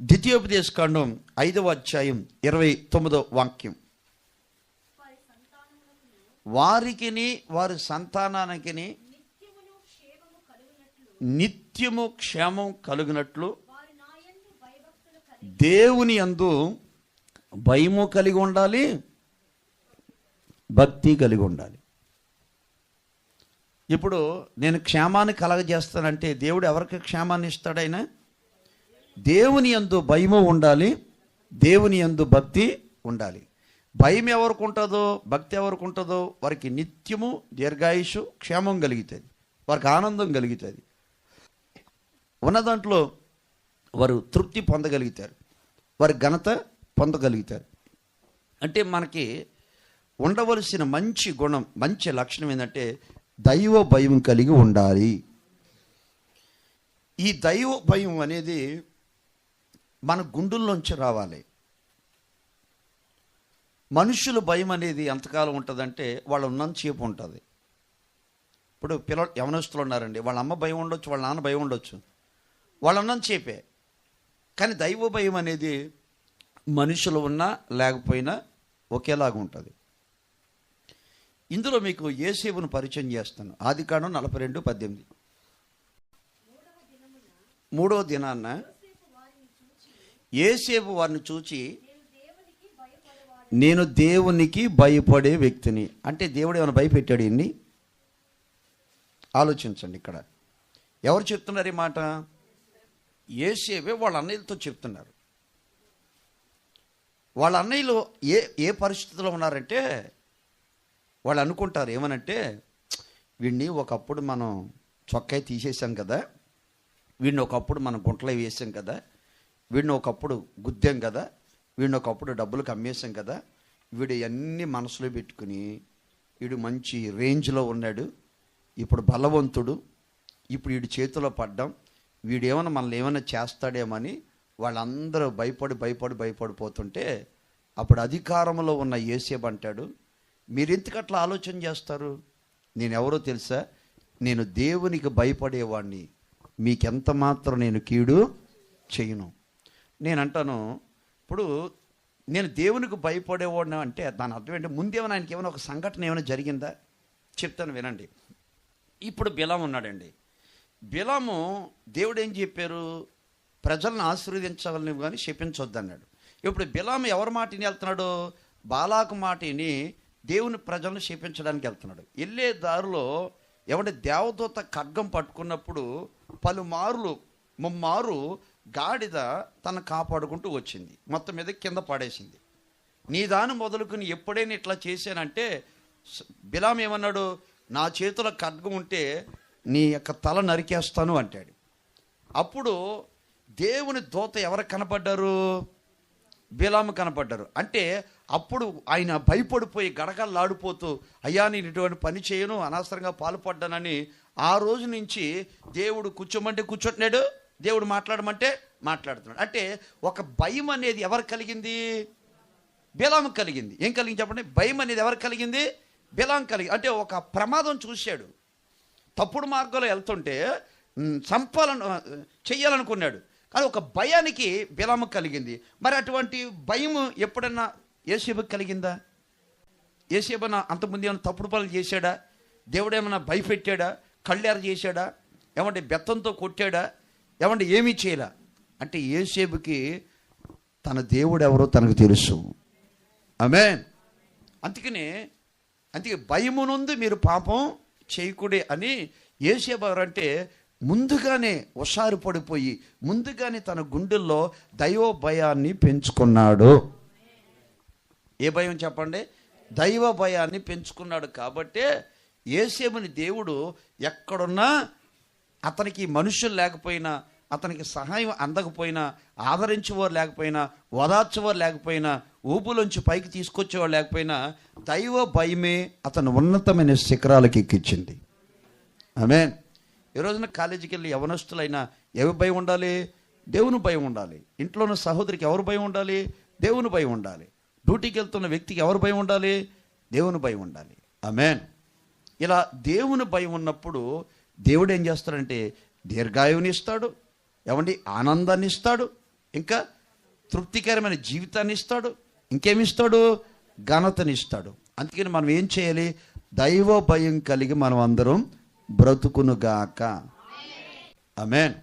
ద్వితీయోపదేశ కాండం ఐదవ అధ్యాయం ఇరవై తొమ్మిదో వాక్యం. వారికిని వారి సంతానానికిని నిత్యము క్షేమం కలిగినట్లు దేవుని అందు భయము కలిగి ఉండాలి భక్తి కలిగి ఉండాలి. ఇప్పుడు నేను క్షేమాన్ని కలగజేస్తానంటే దేవుడు ఎవరికి క్షేమాన్ని ఇస్తాడైనా దేవుని యందు భయము ఉండాలి దేవుని యందు భక్తి ఉండాలి. భయం ఎవరికి ఉంటుందో భక్తి ఎవరికి ఉంటుందో వారికి నిత్యము దీర్ఘాయుషు క్షేమం కలుగుతుంది వారికి ఆనందం కలుగుతుంది ఉన్న దాంట్లో వారు తృప్తి పొందగలుగుతారు వారి ఘనత పొందగలుగుతారు. అంటే మనకి ఉండవలసిన మంచి గుణం మంచి లక్షణం ఏంటంటే దైవ భయం కలిగి ఉండాలి. ఈ దైవ భయం అనేది మన గుండెల్లోంచి రావాలి. మనుషుల భయం అనేది ఎంతకాలం ఉంటుందంటే వాళ్ళు ఉన్నంతసేపు ఉంటుంది. ఇప్పుడు పిల్లలు యవనస్తులు ఉన్నారండి. వాళ్ళ అమ్మ భయం ఉండొచ్చు వాళ్ళ నాన్న భయం ఉండొచ్చు. వాళ్ళు ఉన్నంతసేపే. కానీ దైవ భయం అనేది మనుషులు ఉన్నా లేకపోయినా ఒకేలాగా ఉంటుంది. ఇందులో మీకు ఏసేపును పరిచయం చేస్తాను. ఆది కాండం నలభై రెండు పద్దెనిమిది. మూడో దినాన్న ఏసేపు వారిని చూచి నేను దేవునికి భయపడే వ్యక్తిని. అంటే దేవుడు ఏమైనా భయపెట్టాడు ఇన్ని? ఆలోచించండి ఇక్కడ. ఎవరు చెప్తున్నారు ఈ మాట? ఏసేవే వాళ్ళ అన్నయ్యలతో చెప్తున్నారు. వాళ్ళ అన్నయ్యలు ఏ ఏ పరిస్థితిలో ఉన్నారంటే వాళ్ళు అనుకుంటారు ఏమనంటే వీడిని ఒకప్పుడు మనం చొక్కాయి తీసేసాం కదా వీడిని ఒకప్పుడు మనం గుంటలో వేసాం కదా వీడిని ఒకప్పుడు గుద్దాం కదా వీడిని ఒకప్పుడు డబ్బులకు అమ్మేశాం కదా వీడు అన్ని మనసులో పెట్టుకుని వీడు మంచి రేంజ్లో ఉన్నాడు ఇప్పుడు బలవంతుడు ఇప్పుడు వీడి చేతిలో పడ్డాం వీడేమైనా ఏమైనా మనల్ని ఏమైనా చేస్తాడేమని వాళ్ళందరూ భయపడి భయపడి భయపడిపోతుంటే అప్పుడు అధికారంలో ఉన్న ఏసేబ్ అంటాడు మీరు ఎందుకు అట్లా ఆలోచన చేస్తారు? నేను ఎవరో తెలుసా? నేను దేవునికి భయపడేవాడిని మీకెంత మాత్రం నేను కీడు చేయను. నేను అంటాను ఇప్పుడు నేను దేవునికి భయపడేవాడిని అంటే దాని అర్థం ఏంటి? ముందేమైనా ఆయనకి ఏమైనా ఒక సంఘటన ఏమైనా జరిగిందా? చెప్తాను వినండి. ఇప్పుడు బిలాం ఉన్నాడండి. బిలాము దేవుడు ఏం చెప్పారు? ప్రజలను ఆశీర్వదించాలని కానీ శపించొద్దన్నాడు. ఇప్పుడు బిలాము ఎవరి మాటిని వెళ్తున్నాడు? బాలాకు మాటిని దేవుని ప్రజలను శపించడానికి వెళ్తున్నాడు. వెళ్ళే దారిలో ఎవడి దేవదూత ఖడ్గం పట్టుకున్నప్పుడు పలుమార్లు ముమ్మారు గాడిద తను కాపాడుకుంటూ వచ్చింది. మొత్తం మీద కింద పడేసింది. నీ దాని మొదలుకుని ఎప్పుడైనా ఇట్లా చేశానంటే బిలాం ఏమన్నాడు? నా చేతిలో ఖడ్గం ఉంటే నీ యొక్క తల నరికేస్తాను అంటాడు. అప్పుడు దేవుని దూత ఎవరు కనపడ్డారు? బిలాము కనపడ్డారు. అంటే అప్పుడు ఆయన భయపడిపోయి గడగల్లాడిపోతూ అయ్యా నేను ఇటువంటి పని చేయను అనవసరంగా పాల్పడ్డానని. ఆ రోజు నుంచి దేవుడు కూర్చోమంటే కూర్చోట్లేడు. దేవుడు మాట్లాడమంటే మాట్లాడుతున్నాడు. అంటే ఒక భయం అనేది ఎవరు కలిగింది? బిలాం కలిగింది. ఏం కలిగింది చెప్పండి? భయం అనేది ఎవరు కలిగింది? బిలాం కలిగి అంటే ఒక ప్రమాదం చూశాడు. తప్పుడు మార్గంలో వెళ్తుంటే చంపాలను చెయ్యాలనుకున్నాడు. కానీ ఒక భయానికి బిలాము కలిగింది. మరి అటువంటి భయం ఎప్పుడన్నా ఏసేపుకి కలిగిందా? ఏసేపన అంతకుముందు ఏమైనా తప్పుడు పనులు చేశాడా? దేవుడు ఏమైనా భయపెట్టాడా? కళ్ళేర చేశాడా? ఏమంటే బెత్తంతో కొట్టాడా? ఏమంటే ఏమీ చేయలే. అంటే ఏసేపుకి తన దేవుడు ఎవరో తనకు తెలుసు. ఆమె అందుకనే అందుకే భయమునందు మీరు పాపం చేయకూడే అని ఏసేపు అంటే ముందుగానే హుషారు పడిపోయి ముందుగానే తన గుండెల్లో దైవ భయాన్ని పెంచుకున్నాడు. ఏ భయం చెప్పండి? దైవ భయాన్ని పెంచుకున్నాడు కాబట్టే ఏసేమని దేవుడు ఎక్కడున్నా అతనికి మనుషులు లేకపోయినా అతనికి సహాయం అందకపోయినా ఆదరించేవారు లేకపోయినా ఓదార్చేవారు లేకపోయినా ఊపులోంచి పైకి తీసుకొచ్చేవారు లేకపోయినా దైవ భయమే అతను ఉన్నతమైన శిఖరాలకు ఎక్కించింది. ఆమె ఈ రోజున కాలేజీకి వెళ్ళి యవనస్తులైనా ఎవరి భయం ఉండాలి? దేవుని భయం ఉండాలి. ఇంట్లో ఉన్న సహోదరికి ఎవరు భయం ఉండాలి? దేవుని భయం ఉండాలి. డ్యూటీకి వెళ్తున్న వ్యక్తికి ఎవరు భయం ఉండాలి? దేవుని భయం ఉండాలి. ఆమెన్. ఇలా దేవుని భయం ఉన్నప్పుడు దేవుడు ఏం చేస్తాడంటే దీర్ఘాయువుని ఇస్తాడు ఏమండి ఆనందాన్ని ఇస్తాడు ఇంకా తృప్తికరమైన జీవితాన్ని ఇస్తాడు ఇంకేమిస్తాడు ఘనతనిస్తాడు అందుకని మనం ఏం చేయాలి? దైవ భయం కలిగి మనం అందరం బ్రతుకునుగాక. ఆమెన్.